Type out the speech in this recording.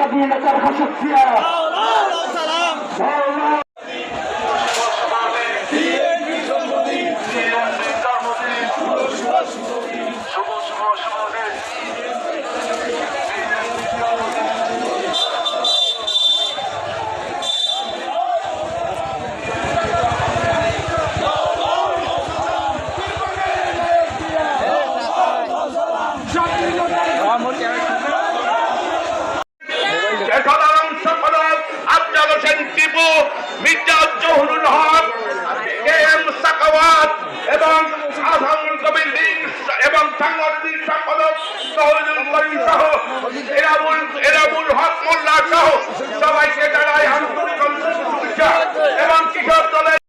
قبيلة الخشب One more character. Mahbub Mirza Zahurul Haque, M Sakhawat এবং আসামুল কবির এবং সাংগঠনিক সম্পাদক সহজুল করিম সহ এরাবুল এরাবুল হক মোল্লা